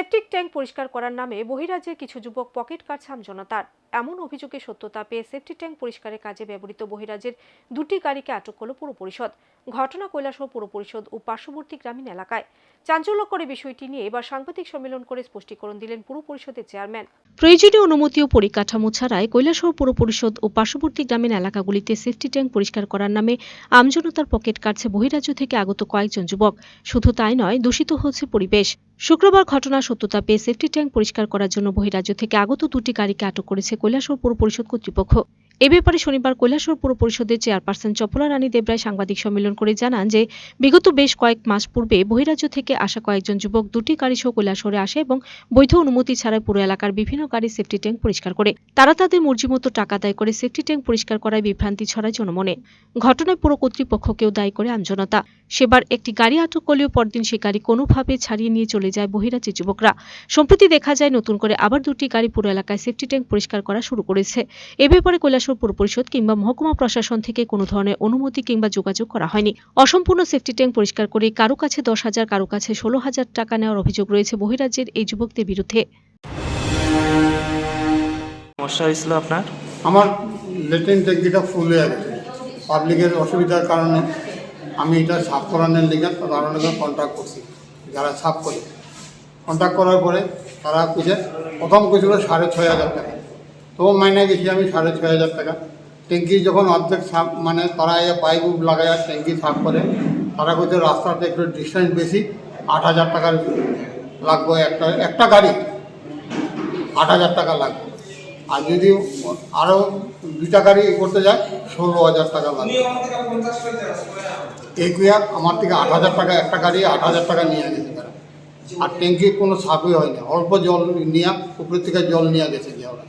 Septic tank পরিষ্কার করার নামে বহিরাজ্যের কিছু যুবক পকেট কাটছাম জনতার এমন অভিযোগে সত্যতা পেয়ে সেপটিক ট্যাঙ্ক পরিষ্কারের কাজে ব্যবহৃত বহিরাজ্যের দুটি গাড়িকে আটক করল পুর পরিষদ ঘটনা কৈলাসহ পুর পরিষদ ও পার্শ্ববর্তী গ্রামীণ এলাকায়। চাঞ্চল্যকর বিষয়টি নিয়ে এবার সাংবাদিক সম্মেলন করে স্পষ্টীকরণ দিলেন পুর পরিষদের চেয়ারম্যান। প্রয়োজনীয় অনুমতি ও পরিকাঠামো ছাড়াই কৈলাসহর পুর পরিষদ ও পার্শ্ববর্তী গ্রামীণ এলাকাগুলিতে সেফটি ট্যাঙ্ক পরিষ্কার করার নামে আমজনতার পকেট কাটছে বহিরাজ্য থেকে আগত কয়েকজন যুবক। শুধু তাই নয়, দূষিত হচ্ছে পরিবেশ। শুক্রবার ঘটনার সত্যতা পেয়ে সেফটি ট্যাঙ্ক পরিষ্কার করার জন্য বহিরাজ্য থেকে আগত দুটি গাড়িকে আটক করেছে কৈলাসহর পুর পরিষদ কর্তৃপক্ষ। এ ব্যাপারে শনিবার কৈলাসহর পুর পরিষদের চেয়ারপারসন চপলা রানী দেবরায় সাংবাদিক সম্মেলন করে জানান যে, বিগত বেশ কয়েক মাস পূর্বে বহিরাজ্য থেকে আসা কয়েকজন যুবক দুটি গাড়ি সহ কৈলাসহরে আসে এবং বৈধ অনুমতি ছাড়াই পুরো এলাকার বিভিন্ন গাড়ির সেফটি ট্যাঙ্ক পরিষ্কার করে। তারা তাদের মর্জিমতো টাকা দায় করে সেফটি ট্যাঙ্ক পরিষ্কার করায় বিভ্রান্তি ছড়ায় জনমনে। ঘটনায় পুরো কর্তৃপক্ষকেও দায়ী করে আমজনতা সেবার একটি গাড়ি আটক করলেও পরদিন সেই গাড়ি কোনোভাবে ছাড়িয়ে নিয়ে চলে যায় বহিরাজ্যের যুবকরা। সম্প্রতি দেখা যায় নতুন করে আবার দুটি গাড়ি পুরো এলাকায় সেফটি ট্যাঙ্ক পরিষ্কার করা শুরু করেছে। এ ব্যাপারে কৈলাসহর পুর পরিষদ কিংবা মহকুমা প্রশাসন থেকে কোনো ধরনের অনুমতি কিংবা যোগাযোগ করা হয়নি। অসম্পূর্ণ সেফটি ট্যাঙ্ক পরিষ্কার করে কারও কাছে দশ হাজার, কারও কাছে ষোলো হাজার টাকা নেওয়ার অভিযোগ রয়েছে বহিরাজ্যের এই যুবকদের বিরুদ্ধে। সমস্যা হয়েছিল আপনার? আমার লেট্রিন ট্যাঙ্কিটা ফুল হয়ে গেছে। পাবলিকের অসুবিধার কারণে আমি এটা সাফ করানোর লিগে তাদের সঙ্গে কন্ট্যাক্ট করছি। যারা সাফ করে। কন্ট্যাক্ট করার পরে তারা কিছু প্রথম কিছু সাড়ে ছয় হাজার টাকা। তো মাইনে গেছি আমি সাড়ে ছয় হাজার টাকা। ট্যাঙ্কি যখন অর্ধেক সাফ মানে তারা পাইপ উপ লাগায় ট্যাঙ্কি সাফ করে তারা কইছে রাস্তাতে একটু ডিস্টেন্স বেশি। আট হাজার টাকার লাগবে একটা একটা গাড়ি। আট হাজার টাকা লাগবে। আর যদি আরও দুটা গাড়ি করতে যায় ষোলো হাজার টাকা লাগবে। এই কুয়া আমার। থেকে আট হাজার টাকা একটা গাড়ি আট হাজার টাকা নিয়ে গেছে তারা। আর ট্যাঙ্কি কোনো সাপই হয়নি। অল্প জল নিয়ে উপর থেকে জল নিয়ে গেছে যে ওরা।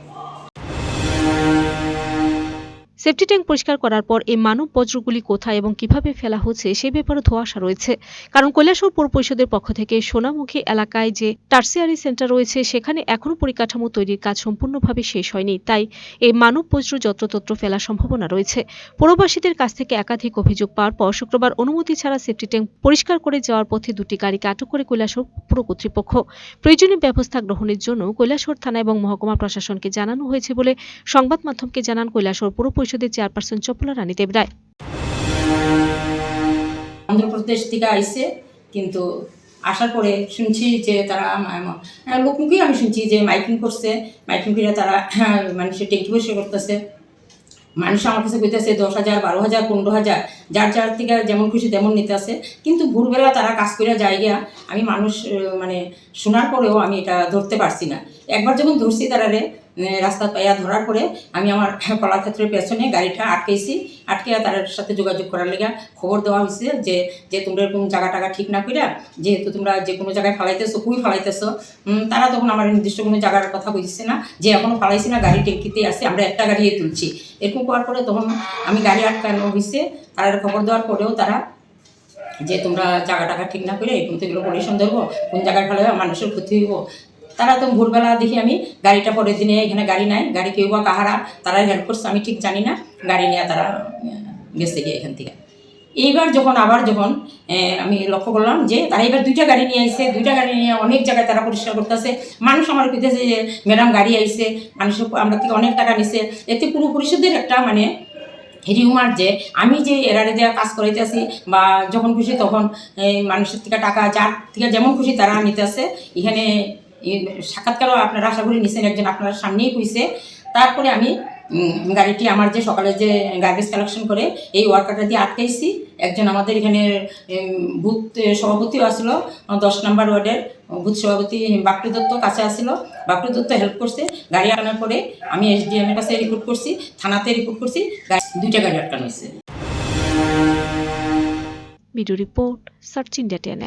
সেফটি ট্যাঙ্ক পরিষ্কার করার পর এই মানব বজ্রগুলি কোথায় এবং কীভাবে ফেলা হচ্ছে সে ব্যাপারে ধোঁয়াশা রয়েছে। কারণ কৈলাসহর পৌর পরিষদের পক্ষ থেকে সোনামুখী এলাকায় যে টার্সিয়ারি সেন্টার রয়েছে, সেখানে এখনও পরিকাঠামো তৈরির কাজ সম্পূর্ণভাবে শেষ হয়নি। তাই এই মানব বজ্র যত্রতত্র ফেলার সম্ভাবনা রয়েছে। পৌরবাসীদের কাছ থেকে একাধিক অভিযোগ পাওয়ার পর শুক্রবার অনুমতি ছাড়া সেফটি ট্যাঙ্ক পরিষ্কার করে যাওয়ার পথে দুটি গাড়িকে আটক করে কৈলাসহর পুর কর্তৃপক্ষ। প্রয়োজনীয় ব্যবস্থা গ্রহণের জন্য কৈলাসহর থানা এবং মহকুমা প্রশাসনকে জানানো হয়েছে বলে সংবাদ মাধ্যমকে জানান কৈলাসহর পুর পরিষদের চেয়ারপারসন চপলা রানী দেব রায় অন্ধ্রপ্রদেশ থেকে আইসে কিন্তু আসার পরে শুনছি যে তারা হ্যাঁ, লোকমুখেই আমি শুনছি যে মাইকিং করছে মাইকিং করে তারা হ্যাঁ, মানুষের টেকি বসে করতেছে। মানুষ আমার কাছে কইতেছে দশ হাজার বারো হাজার পনেরো হাজার। যার যার থেকে যেমন খুশি তেমন নিতে আসে। কিন্তু ভোরবেলা তারা কাজ করে যায় গিয়া আমি মানুষ মানে শোনার পরেও আমি এটা ধরতে পারছি না। একবার যখন ধরছি তারারে রাস্তা পাইয়া ধরার পরে আমি আমার কলাক্ষেত্রের পেছনে গাড়িটা আটকেছি আটকে তার সাথে যোগাযোগ করার লেগে খবর দেওয়া হয়েছে যে যে তোমরা এরকম জায়গা টাকা ঠিক না কইরা, যেহেতু তোমরা যে কোনো জায়গায় ফালাইতেছো, কুই ফালাইতেছো তারা তখন আমার নির্দিষ্ট কোনো জায়গার কথা বুঝছে না। যে এখনও ফালাইছি না, গাড়ি টেঙ্কিতে আছে, আমরা একটা গাড়ি তুলছি। এরকম করার পরে তখন আমি গাড়ি আটকানো হয়েছে তারা খবর দেওয়ার পরেও তারা যে তোমরা জায়গা টাকা ঠিক না করে এরকম এগুলো পরিশ্রম ধরবো, কোন জায়গায় ভালো ফেলে মানুষের ক্ষতি হইব। তারা তো ভোরবেলা দেখি আমি গাড়িটা পরের দিনে এখানে গাড়ি নাই, গাড়ি কেউ বা কাহারা তারা হেল্প করছে, আমি ঠিক জানি না, গাড়ি নিয়ে তারা গেছে গিয়ে এখান থেকে। এইবার যখন, আবার যখন আমি লক্ষ্য করলাম যে তারা এবার দুইটা গাড়ি নিয়ে আইছে, দুইটা গাড়ি নিয়ে অনেক জায়গায় তারা পরিষ্কার করতেছে। মানুষ আমার কইতেছে যে, ম্যাডাম, গাড়ি আইছে মানুষের আমরা থেকে অনেক টাকা নিছে। এতে পুরো পরিষদের একটা মানে হিউমার যে আমি যে এরারে দেওয়া কাজ করাইতেছি বা যখন খুশি তখন মানুষের থেকে টাকা, যার থেকে যেমন খুশি তারা নিতেছে। এখানে সাক্ষাৎকারও আপনারা আশা করি নিছেন, একজন আপনার সামনেই খুঁজছে তারপরে আমি গাড়িটি আমার যে সকালে যে গার্বেজ কালেকশন করে, এই ওয়ার্কারটা দিয়ে আটকাইছি। একজন আমাদের এখানে বুথ সভাপতিও আসলো দশ নম্বর ওয়ার্ডের বুথ সভাপতি বাপরি দত্ত কাছে আসলো। বাপরি দত্ত হেল্প করছে, গাড়ি আটানোর পরে আমি এসডিএম এর কাছে রিপোর্ট করছি, থানাতে রিপোর্ট করছি দুইটা গাড়ি আটকানো হয়েছে। Video report, search India ten